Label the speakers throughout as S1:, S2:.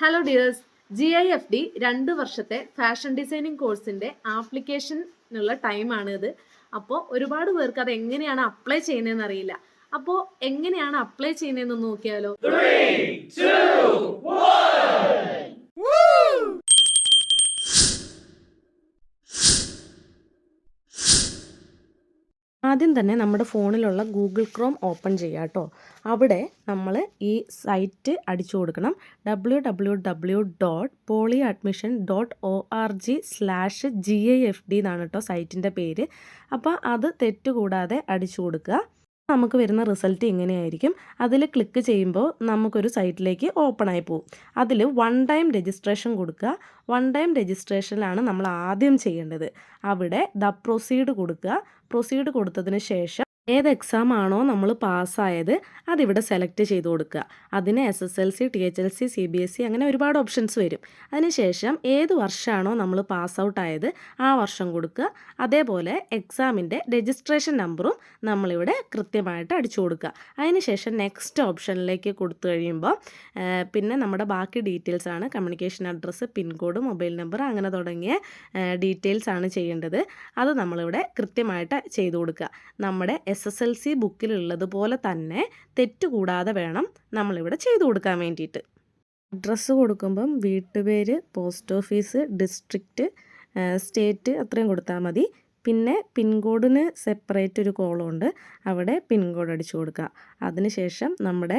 S1: Hello dears G I F D രണ്ട് വർഷത്തെ fashion designing കോഴ്സിന്റെ ആപ്ലിക്കേഷനുള്ള ടൈമാണ് ഇത്. അപ്പോൾ ഒരുപാട് പേർക്ക് അത് എങ്ങനെയാണ് അപ്ലൈ ചെയ്യുന്നതെന്ന് അറിയില്ല. അപ്പോൾ എങ്ങനെയാണ് അപ്ലൈ ചെയ്യുന്നതെന്ന് നോക്കിയാലോ.
S2: ആദ്യം തന്നെ നമ്മുടെ ഫോണിലുള്ള ഗൂഗിൾ ക്രോം ഓപ്പൺ ചെയ്യുക കേട്ടോ. അവിടെ നമ്മൾ ഈ സൈറ്റ് അടിച്ചു കൊടുക്കണം. W W W dot poly admission dot O R G slash G I F D എന്നാണ് കേട്ടോ സൈറ്റിന്റെ പേര്. അപ്പോൾ അത് തെറ്റുകൂടാതെ അടിച്ചു കൊടുക്കുക. നമുക്ക് വരുന്ന റിസൾട്ട് ഇങ്ങനെയായിരിക്കും. അതിൽ ക്ലിക്ക് ചെയ്യുമ്പോൾ നമുക്കൊരു സൈറ്റിലേക്ക് ഓപ്പൺ ആയി പോകും അതിൽ വൺ ടൈം രജിസ്ട്രേഷൻ കൊടുക്കുക. വൺ ടൈം രജിസ്ട്രേഷനിലാണ് നമ്മൾ ആദ്യം ചെയ്യേണ്ടത്. അവിടെ ദ പ്രൊസീഡ് കൊടുക്കുക. പ്രൊസീഡ് കൊടുത്തതിന് ശേഷം ഏത് എക്സാം ആണോ നമ്മൾ പാസ്സായത് അതിവിടെ സെലക്ട് ചെയ്ത് കൊടുക്കുക. അതിന് S S L C T H L C C B S C അങ്ങനെ ഒരുപാട് ഓപ്ഷൻസ് വരും. അതിനുശേഷം ഏത് വർഷമാണോ നമ്മൾ പാസ് ഔട്ട് ആയത് ആ വർഷം കൊടുക്കുക. അതേപോലെ എക്സാമിന്റെ രജിസ്ട്രേഷൻ നമ്പറും നമ്മളിവിടെ കൃത്യമായിട്ട് അടിച്ചു കൊടുക്കുക. അതിനുശേഷം നെക്സ്റ്റ് ഓപ്ഷനിലേക്ക് കൊടുത്തു കഴിയുമ്പോൾ പിന്നെ നമ്മുടെ ബാക്കി ഡീറ്റെയിൽസ് ആണ്. Communication address pincode mobile number അങ്ങനെ തുടങ്ങിയ ഡീറ്റെയിൽസ് ആണ് ചെയ്യേണ്ടത്. അത് നമ്മളിവിടെ കൃത്യമായിട്ട് ചെയ്തു കൊടുക്കുക. നമ്മുടെ എസ് എസ് എൽ സി ബുക്കിലുള്ളതുപോലെ തന്നെ തെറ്റുകൂടാതെ വേണം നമ്മളിവിടെ ചെയ്തു കൊടുക്കാൻ വേണ്ടിയിട്ട്. അഡ്രസ്സ് കൊടുക്കുമ്പം വീട്ടുപേര് പോസ്റ്റ് ഓഫീസ് ഡിസ്ട്രിക്റ്റ് സ്റ്റേറ്റ് അത്രയും കൊടുത്താൽ മതി. പിന്നെ പിൻകോഡിന് സെപ്പറേറ്റ് ഒരു കോളുണ്ട്. അവിടെ പിൻകോഡ് അടിച്ചു കൊടുക്കുക. അതിനുശേഷം നമ്മുടെ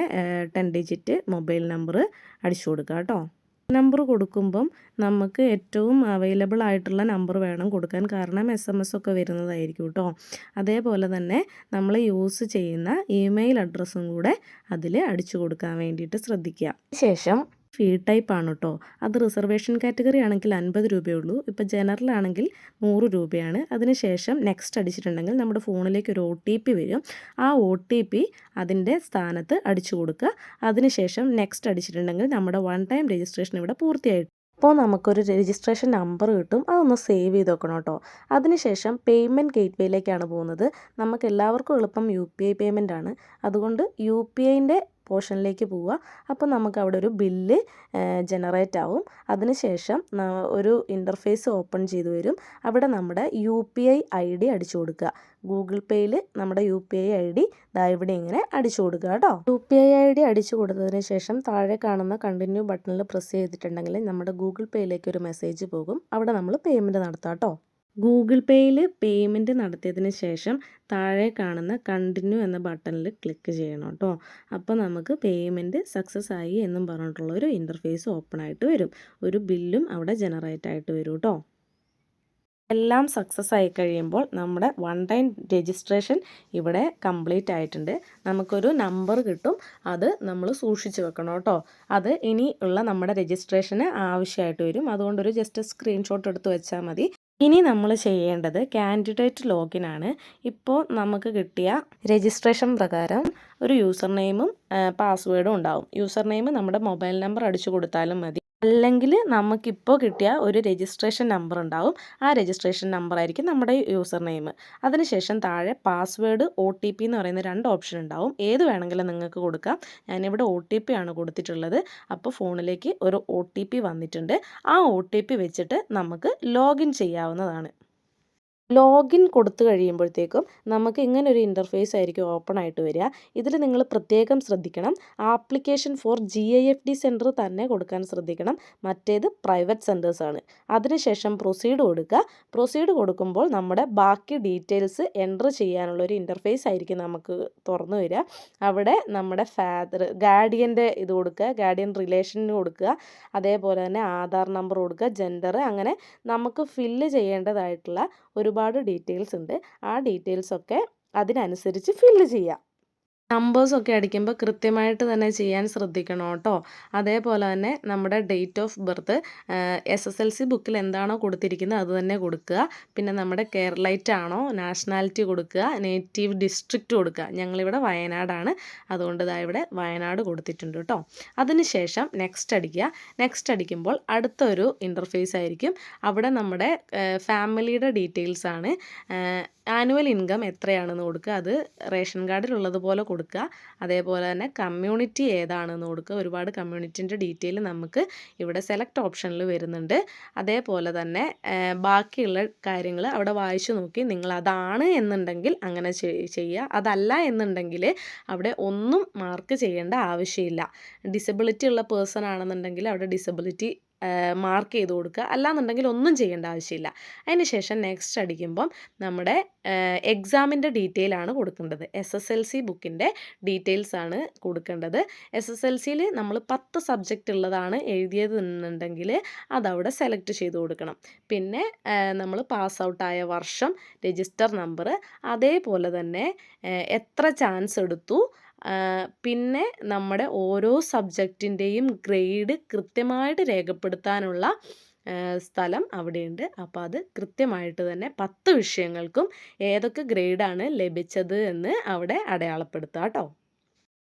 S2: ടെൻ ഡിജിറ്റ് മൊബൈൽ നമ്പർ അടിച്ചു കൊടുക്കുക കേട്ടോ. നമ്പർ കൊടുക്കുമ്പം നമുക്ക് ഏറ്റവും അവൈലബിൾ ആയിട്ടുള്ള നമ്പർ വേണം കൊടുക്കാൻ. കാരണം എസ് എം എസ് ഒക്കെ വരുന്നതായിരിക്കും കേട്ടോ അതേപോലെ തന്നെ നമ്മൾ യൂസ് ചെയ്യുന്ന ഇമെയിൽ അഡ്രസ്സും കൂടെ അതിൽ അടിച്ചു കൊടുക്കാൻ വേണ്ടിയിട്ട് ശ്രദ്ധിക്കുക. ശേഷം ഫീ ടൈപ്പ് ആണ് കേട്ടോ അത് റിസർവേഷൻ കാറ്റഗറി ആണെങ്കിൽ അൻപത് രൂപയേ ഉള്ളൂ ഇപ്പോൾ ജനറൽ ആണെങ്കിൽ നൂറ് രൂപയാണ്. അതിനുശേഷം നെക്സ്റ്റ് അടിച്ചിട്ടുണ്ടെങ്കിൽ നമ്മുടെ ഫോണിലേക്ക് ഒരു ഒ ടി പി വരും. ആ ഒ ടി പി അതിന്റെ സ്ഥാനത്ത് അടിച്ചു കൊടുക്കുക. അതിനുശേഷം നെക്സ്റ്റ് അടിച്ചിട്ടുണ്ടെങ്കിൽ നമ്മുടെ വൺ ടൈം രജിസ്ട്രേഷൻ ഇവിടെ പൂർത്തിയായിട്ട് അപ്പോൾ നമുക്കൊരു രജിസ്ട്രേഷൻ നമ്പർ കിട്ടും. അതൊന്ന് സേവ് ചെയ്ത് വെക്കണം കേട്ടോ. അതിനുശേഷം പേയ്മെന്റ് ഗേറ്റ്വേയിലേക്കാണ് പോകുന്നത്. നമുക്ക് എല്ലാവർക്കും എളുപ്പം യു പി ഐ പേയ്മെന്റ് ആണ് അതുകൊണ്ട് യു പി ഐന്റെ പോർഷനിലേക്ക് പോവുക. അപ്പോൾ നമുക്ക് അവിടെ ഒരു ബില്ല് ജനറേറ്റ് ആവും. അതിനുശേഷം ഒരു ഇന്റർഫേസ് ഓപ്പൺ ചെയ്തു വരും. അവിടെ നമ്മുടെ U P I I D അടിച്ചു കൊടുക്കുക. ഗൂഗിൾ പേയിൽ നമ്മുടെ U P I I D ദാ ഇവിടെ ഇങ്ങനെ അടിച്ചു കൊടുക്കുക കേട്ടോ. U P I I D അടിച്ചു കൊടുത്തതിന് ശേഷം താഴെ കാണുന്ന കണ്ടിന്യൂ ബട്ടണിൽ പ്രസ് ചെയ്തിട്ടുണ്ടെങ്കിൽ നമ്മുടെ ഗൂഗിൾ പേയിലേക്ക് ഒരു മെസ്സേജ് പോകും. അവിടെ നമ്മൾ പേയ്മെന്റ് നടത്താം കേട്ടോ. ഗൂഗിൾ പേയിൽ പേയ്മെന്റ് നടത്തിയതിന് ശേഷം താഴെ കാണുന്ന കണ്ടിന്യൂ എന്ന ബട്ടണിൽ ക്ലിക്ക് ചെയ്യണം കേട്ടോ. അപ്പോൾ നമുക്ക് പേയ്മെന്റ് സക്സസ് ആയി എന്നും പറഞ്ഞിട്ടുള്ള ഒരു ഇന്റർഫേസ് ഓപ്പൺ ആയിട്ട് വരും. ഒരു ബില്ലും അവിടെ ജനറേറ്റ് ആയിട്ട് വരും കേട്ടോ. എല്ലാം സക്സസ് ആയി കഴിയുമ്പോൾ നമ്മുടെ വൺ ടൈം രജിസ്ട്രേഷൻ ഇവിടെ കംപ്ലീറ്റ് ആയിട്ടുണ്ട്. നമുക്കൊരു നമ്പർ കിട്ടും. അത് നമ്മൾ സൂക്ഷിച്ച് വെക്കണം കേട്ടോ. അത് ഇനി ഉള്ള നമ്മുടെ രജിസ്ട്രേഷന് ആവശ്യമായിട്ട് വരും. അതുകൊണ്ടൊരു ജസ്റ്റ് സ്ക്രീൻഷോട്ട് എടുത്ത് വെച്ചാൽ മതി. ഇനി നമ്മൾ ചെയ്യേണ്ടത് കാൻഡിഡേറ്റ് ലോഗിൻ ആണ്. ഇപ്പോൾ നമുക്ക് കിട്ടിയ രജിസ്ട്രേഷൻ പ്രകാരം ഒരു യൂസർ നെയിമും പാസ്വേഡും ഉണ്ടാവും. യൂസർ നെയിം നമ്മുടെ മൊബൈൽ നമ്പർ അടിച്ചു കൊടുത്താലും മതി. അല്ലെങ്കിൽ നമുക്കിപ്പോൾ കിട്ടിയ ഒരു രജിസ്ട്രേഷൻ നമ്പർ ഉണ്ടാവും ആ രജിസ്ട്രേഷൻ നമ്പർ ആയിരിക്കും നമ്മുടെ യൂസർ നെയിം അതിനുശേഷം താഴെ പാസ്വേഡ് ഒ ടി പി എന്ന് പറയുന്ന രണ്ട് ഓപ്ഷൻ ഉണ്ടാവും. ഏത് വേണമെങ്കിലും നിങ്ങൾക്ക് കൊടുക്കാം. ഞാനിവിടെ ഒ ടി പി ആണ് കൊടുത്തിട്ടുള്ളത്. അപ്പോൾ ഫോണിലേക്ക് ഒരു ഒ ടി പി വന്നിട്ടുണ്ട്. ആ ഒ ടി പി വെച്ചിട്ട് നമുക്ക് ലോഗിൻ ചെയ്യാവുന്നതാണ്. ലോഗിൻ കൊടുത്തു കഴിയുമ്പോഴത്തേക്കും നമുക്ക് ഇങ്ങനെ ഒരു ഇന്റർഫേസ് ആയിരിക്കും ഓപ്പൺ ആയിട്ട് വരിക. ഇതിൽ നിങ്ങൾ പ്രത്യേകം ശ്രദ്ധിക്കണം. Application for G I F D centre തന്നെ കൊടുക്കാൻ ശ്രദ്ധിക്കണം. മറ്റേത് പ്രൈവറ്റ് സെന്റേഴ്സാണ് അതിനുശേഷം പ്രൊസീഡ് കൊടുക്കുക. പ്രൊസീഡ് കൊടുക്കുമ്പോൾ നമ്മുടെ ബാക്കി ഡീറ്റെയിൽസ് എന്റർ ചെയ്യാനുള്ള ഒരു ഇന്റർഫേസ് ആയിരിക്കും നമുക്ക് തുറന്നു വരിക. അവിടെ നമ്മുടെ ഫാദർ ഗാർഡിയന്റെ ഇത് കൊടുക്കുക. ഗാർഡിയൻ റിലേഷന് കൊടുക്കുക. അതേപോലെ തന്നെ ആധാർ നമ്പർ കൊടുക്കുക. ജെൻഡർ അങ്ങനെ നമുക്ക് ഫില്ല് ചെയ്യേണ്ടതായിട്ടുള്ള ഒരുപാട് ഡീറ്റെയിൽസ് ഉണ്ട്. ആ ഡീറ്റെയിൽസൊക്കെ അതിനനുസരിച്ച് ഫില്ല് ചെയ്യുക നമ്പേഴ്സൊക്കെ അടിക്കുമ്പോൾ കൃത്യമായിട്ട് തന്നെ ചെയ്യാൻ ശ്രദ്ധിക്കണം കേട്ടോ. അതേപോലെ തന്നെ നമ്മുടെ date of birth S S L C ബുക്കിൽ എന്താണോ കൊടുത്തിരിക്കുന്നത് അത് തന്നെ കൊടുക്കുക. പിന്നെ നമ്മുടെ കേരളൈറ്റ് ആണോ നാഷണാലിറ്റി കൊടുക്കുക നേറ്റീവ് ഡിസ്ട്രിക്റ്റ് കൊടുക്കുക. ഞങ്ങളിവിടെ വയനാടാണ്. അതുകൊണ്ട് ഇതാ ഇവിടെ വയനാട് കൊടുത്തിട്ടുണ്ട് കേട്ടോ. അതിനുശേഷം നെക്സ്റ്റ് അടിക്കുക. നെക്സ്റ്റ് അടിക്കുമ്പോൾ അടുത്തൊരു ഇന്റർഫേസ് ആയിരിക്കും. അവിടെ നമ്മുടെ ഫാമിലിയുടെ ഡീറ്റെയിൽസ് ആണ് ആനുവൽ ഇൻകം എത്രയാണെന്ന് കൊടുക്കുക. അത് റേഷൻ കാർഡിലുള്ളതുപോലെ കൊടുക്കുക കൊടുക്കുക. അതേപോലെ തന്നെ കമ്മ്യൂണിറ്റി ഏതാണെന്ന് കൊടുക്കുക. ഒരുപാട് കമ്മ്യൂണിറ്റിന്റെ ഡീറ്റെയിൽ നമുക്ക് ഇവിടെ സെലക്ട് ഓപ്ഷനിൽ വരുന്നുണ്ട്. അതേപോലെ തന്നെ ബാക്കിയുള്ള കാര്യങ്ങൾ അവിടെ വായിച്ചു നോക്കി നിങ്ങൾ അതാണ് എന്നുണ്ടെങ്കിൽ അങ്ങനെ ചെയ്- ചെയ്യുക അതല്ല എന്നുണ്ടെങ്കിൽ അവിടെ ഒന്നും മാർക്ക് ചെയ്യേണ്ട ആവശ്യമില്ല. ഡിസബിലിറ്റി ഉള്ള പേഴ്സൺ ആണെന്നുണ്ടെങ്കിൽ അവിടെ ഡിസബിലിറ്റി മാർക്ക് ചെയ്ത് കൊടുക്കുക. അല്ലാന്നുണ്ടെങ്കിൽ ഒന്നും ചെയ്യേണ്ട ആവശ്യമില്ല. അതിന് ശേഷം നെക്സ്റ്റ് അടിക്കുമ്പം നമ്മുടെ എക്സാമിന്റെ ഡീറ്റെയിൽ ആണ് കൊടുക്കേണ്ടത്. എസ് എസ് എൽ സി ബുക്കിന്റെ ഡീറ്റെയിൽസ് ആണ് കൊടുക്കേണ്ടത്. എസ് എസ് എൽ സിയിൽ നമ്മൾ പത്ത് സബ്ജക്റ്റ് ഉള്ളതാണ് എഴുതിയത് എന്നുണ്ടെങ്കിൽ അതവിടെ സെലക്ട് ചെയ്ത് കൊടുക്കണം. പിന്നെ നമ്മൾ പാസ് ഔട്ടായ വർഷം രജിസ്റ്റർ നമ്പർ അതേപോലെ തന്നെ എത്ര ചാൻസ് എടുത്തു പിന്നെ നമ്മുടെ ഓരോ സബ്ജക്റ്റിന്റെയും ഗ്രേഡ് കൃത്യമായിട്ട് രേഖപ്പെടുത്താനുള്ള സ്ഥലം അവിടെയുണ്ട്. അപ്പോൾ അത് കൃത്യമായിട്ട് തന്നെ പത്ത് വിഷയങ്ങൾക്കും ഏതൊക്കെ ഗ്രേഡാണ് ലഭിച്ചത് എന്ന് അവിടെ അടയാളപ്പെടുത്തുക കേട്ടോ.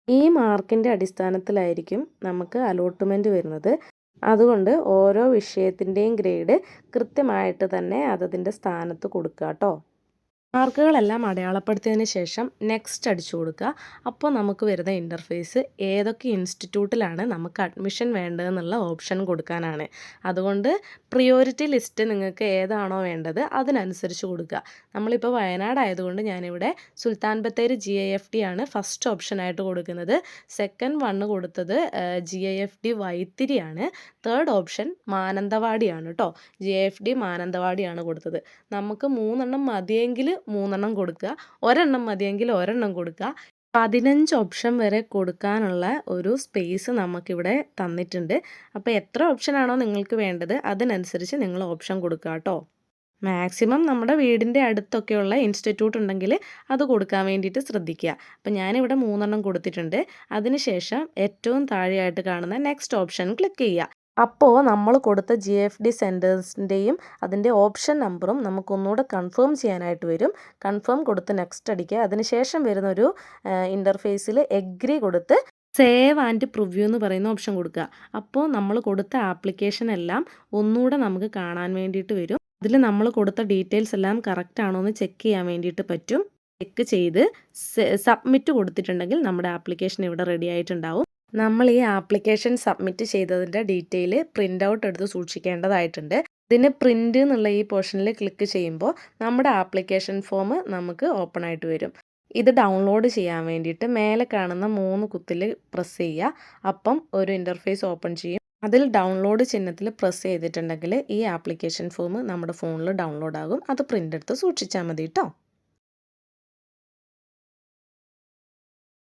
S2: ഈ മാർക്കിന്റെ അടിസ്ഥാനത്തിലായിരിക്കും നമുക്ക് അലോട്ട്മെന്റ് വരുന്നത്. അതുകൊണ്ട് ഓരോ വിഷയത്തിന്റെയും ഗ്രേഡ് കൃത്യമായിട്ട് തന്നെ അതതിന്റെ സ്ഥാനത്ത് കൊടുക്കുക കേട്ടോ മാർക്കുകളെല്ലാം അടയാളപ്പെടുത്തിയതിന് ശേഷം നെക്സ്റ്റ് അടിച്ചു കൊടുക്കുക. അപ്പോൾ നമുക്ക് വരുന്ന ഇന്റർഫേസ് ഏതൊക്കെ ഇൻസ്റ്റിറ്റ്യൂട്ടിലാണ് നമുക്ക് അഡ്മിഷൻ വേണ്ടതെന്നുള്ള ഓപ്ഷൻ കൊടുക്കാനാണ്. അതുകൊണ്ട് പ്രിയോറിറ്റി ലിസ്റ്റ് നിങ്ങൾക്ക് ഏതാണോ വേണ്ടത് അതിനനുസരിച്ച് കൊടുക്കുക. നമ്മളിപ്പോൾ വയനാട് ആയതുകൊണ്ട് ഞാനിവിടെ Sultan Bathery G I F D ആണ് ഫസ്റ്റ് ഓപ്ഷനായിട്ട് കൊടുക്കുന്നത്. സെക്കൻഡ് വണ്ണ് കൊടുത്തത് ജി ഐ എഫ് ഡി വൈത്തിരിയാണ് തേർഡ് ഓപ്ഷൻ മാനന്തവാടിയാണ് കേട്ടോ ജി ഐ എഫ് ഡി മാനന്തവാടിയാണ് കൊടുത്തത്. നമുക്ക് മൂന്നെണ്ണം മതിയെങ്കിൽ മൂന്നെണ്ണം കൊടുക്കുക. ഒരെണ്ണം മതിയെങ്കിൽ ഒരെണ്ണം കൊടുക്കുക. പതിനഞ്ച് ഓപ്ഷൻ വരെ കൊടുക്കാനുള്ള ഒരു സ്പേസ് നമുക്കിവിടെ തന്നിട്ടുണ്ട്. അപ്പോൾ എത്ര ഓപ്ഷൻ ആണോ നിങ്ങൾക്ക് വേണ്ടത് അതിനനുസരിച്ച് നിങ്ങൾ ഓപ്ഷൻ കൊടുക്കുക കേട്ടോ. മാക്സിമം നമ്മുടെ വീടിന്റെ അടുത്തൊക്കെയുള്ള ഇൻസ്റ്റിറ്റ്യൂട്ട് ഉണ്ടെങ്കിൽ അത് കൊടുക്കാൻ വേണ്ടിയിട്ട് ശ്രദ്ധിക്കുക. അപ്പം ഞാനിവിടെ മൂന്നെണ്ണം കൊടുത്തിട്ടുണ്ട്. അതിനുശേഷം ഏറ്റവും താഴെയായിട്ട് കാണുന്ന നെക്സ്റ്റ് ഓപ്ഷൻ ക്ലിക്ക് ചെയ്യുക. അപ്പോൾ നമ്മൾ കൊടുത്ത ജി എഫ് ഡി സെന്റേഴ്സിന്റെയും അതിന്റെ ഓപ്ഷൻ നമ്പറും നമുക്കൊന്നുകൂടെ കൺഫേം ചെയ്യാനായിട്ട് വരും. കൺഫേം കൊടുത്ത് നെക്സ്റ്റ് അടിക്കുക. അതിനുശേഷം വരുന്നൊരു ഇന്റർഫേസിൽ എഗ്രി കൊടുത്ത് സേവ് ആൻഡ് പ്രിവ്യൂ എന്ന് പറയുന്ന ഓപ്ഷൻ കൊടുക്കുക. അപ്പോൾ നമ്മൾ കൊടുത്ത ആപ്ലിക്കേഷൻ എല്ലാം ഒന്നുകൂടെ നമുക്ക് കാണാൻ വേണ്ടിയിട്ട് വരും. അതിൽ നമ്മൾ കൊടുത്ത ഡീറ്റെയിൽസ് എല്ലാം കറക്റ്റ് ആണോ എന്ന് ചെക്ക് ചെയ്യാൻ വേണ്ടിയിട്ട് പറ്റും. ചെക്ക് ചെയ്ത് സബ്മിറ്റ് കൊടുത്തിട്ടുണ്ടെങ്കിൽ നമ്മുടെ ആപ്ലിക്കേഷൻ ഇവിടെ റെഡി ആയിട്ടുണ്ടാവും. നമ്മൾ ഈ ആപ്ലിക്കേഷൻ സബ്മിറ്റ് ചെയ്തതിന്റെ ഡീറ്റെയിൽ പ്രിന്റ് ഔട്ട് എടുത്ത് സൂക്ഷിക്കേണ്ടതായിട്ടുണ്ട്. ഇതിന് പ്രിന്റ് എന്നുള്ള ഈ പോർഷനിൽ ക്ലിക്ക് ചെയ്യുമ്പോൾ നമ്മുടെ ആപ്ലിക്കേഷൻ ഫോം നമുക്ക് ഓപ്പൺ ആയിട്ട് വരും. ഇത് ഡൗൺലോഡ് ചെയ്യാൻ വേണ്ടിയിട്ട് മേലെ കാണുന്ന മൂന്ന് കുത്തിൽ പ്രസ് ചെയ്യുക. അപ്പം ഒരു ഇന്റർഫേസ് ഓപ്പൺ ചെയ്യും. അതിൽ ഡൗൺലോഡ് ചിഹ്നത്തിൽ പ്രസ് ചെയ്തിട്ടുണ്ടെങ്കിൽ ഈ ആപ്ലിക്കേഷൻ ഫോം നമ്മുടെ ഫോണിൽ ഡൗൺലോഡ് ആകും. അത് പ്രിന്റ് എടുത്ത് സൂക്ഷിച്ചാൽ മതി കേട്ടോ.